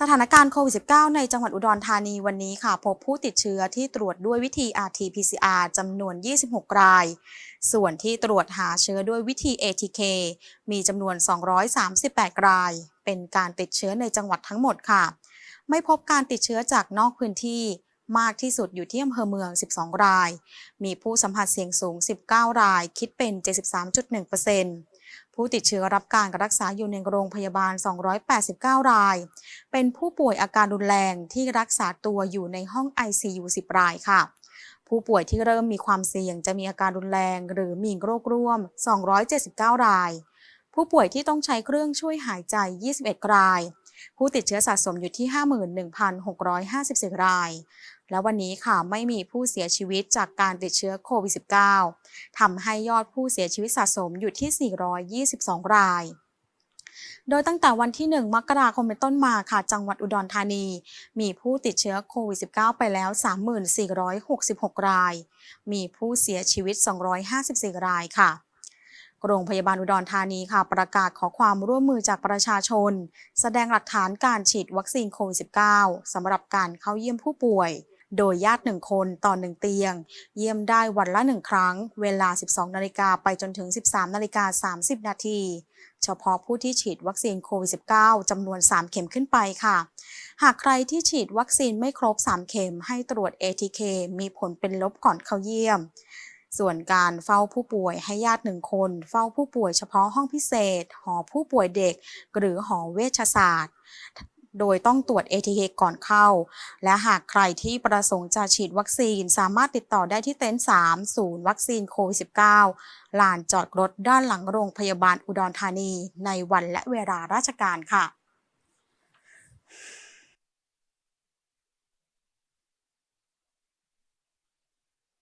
สถานการณ์โควิด -19 ในจังหวัดอุดรธานีวันนี้ค่ะ พบผู้ติดเชื้อที่ตรวจด้วยวิธี RT-PCR จำนวน 26 ราย ส่วนที่ตรวจหาเชื้อด้วยวิธี ATK มีจำนวน 238 ราย เป็นการติดเชื้อในจังหวัดทั้งหมดค่ะ ไม่พบการติดเชื้อจากนอกพื้นที่มากที่สุดอยู่ที่อำเภอเมือง 12 ราย มีผู้สัมผัสเสี่ยงสูง 19 ราย คิดเป็น 73.1% ผู้ติดเชื้อรับการรักษาอยู่ในโรงพยาบาล 289 ราย เป็นผู้ป่วยอาการรุนแรงที่รักษาตัวอยู่ในห้อง ICU 10 รายค่ะ ผู้ป่วยที่เริ่มมีความเสี่ยงจะมีอาการรุนแรงหรือมีโรคร่วม 279 ราย ผู้ป่วยที่ต้องใช้เครื่องช่วยหายใจ 21 ราย ผู้ติดเชื้อสะสมอยู่ที่ 51,654 ราย และวันนี้ค่ะไม่มีผู้เสียชีวิตจากการติดเชื้อโควิด -19 ทำให้ยอดผู้เสียชีวิตสะสมอยู่ที่ 422 รายโดยตั้งแต่วันที่ 1 มกราคมเป็นต้นมาค่ะ จังหวัดอุดรธานี มีผู้ติดเชื้อโควิด -19 ไปแล้ว 3466 ราย มีผู้เสียชีวิต 254 รายค่ะ โรงพยาบาลอุดรธานีค่ะ ประกาศขอความร่วมมือจากประชาชน แสดงหลักฐานการฉีดวัคซีนโควิด -19 สำหรับการเข้าเยี่ยมผู้ป่วย โดยญาติหนึ่งคนต่อหนึ่งเตียง เยี่ยมได้วันละหนึ่งครั้ง เวลา 12 นาฬิกาไปจนถึง 13 นาฬิกา 30 นาที เฉพาะผู้ที่ฉีดวัคซีนโควิด -19 จำนวน 3 เข็มขึ้นไปค่ะ หากใครที่ฉีดวัคซีนไม่ครบ 3 เข็มให้ตรวจ ATK มีผลเป็นลบก่อนเข้าเยี่ยม ส่วนการเฝ้าผู้ป่วยให้ญาติหนึ่งคน เฝ้าผู้ป่วยเฉพาะห้องพิเศษ หอผู้ป่วยเด็ก หรือหอเวชศาสตร์ โดยต้องตรวจ ATK ก่อนเข้า และหากใครที่ประสงค์จะฉีดวัคซีนสามารถติดต่อได้ที่เต็นท์3ศูนย์วัคซีนโควิด -19 ลานจอดรถด้านหลังโรงพยาบาลอุดรธานี ในวันและเวลาราชการค่ะ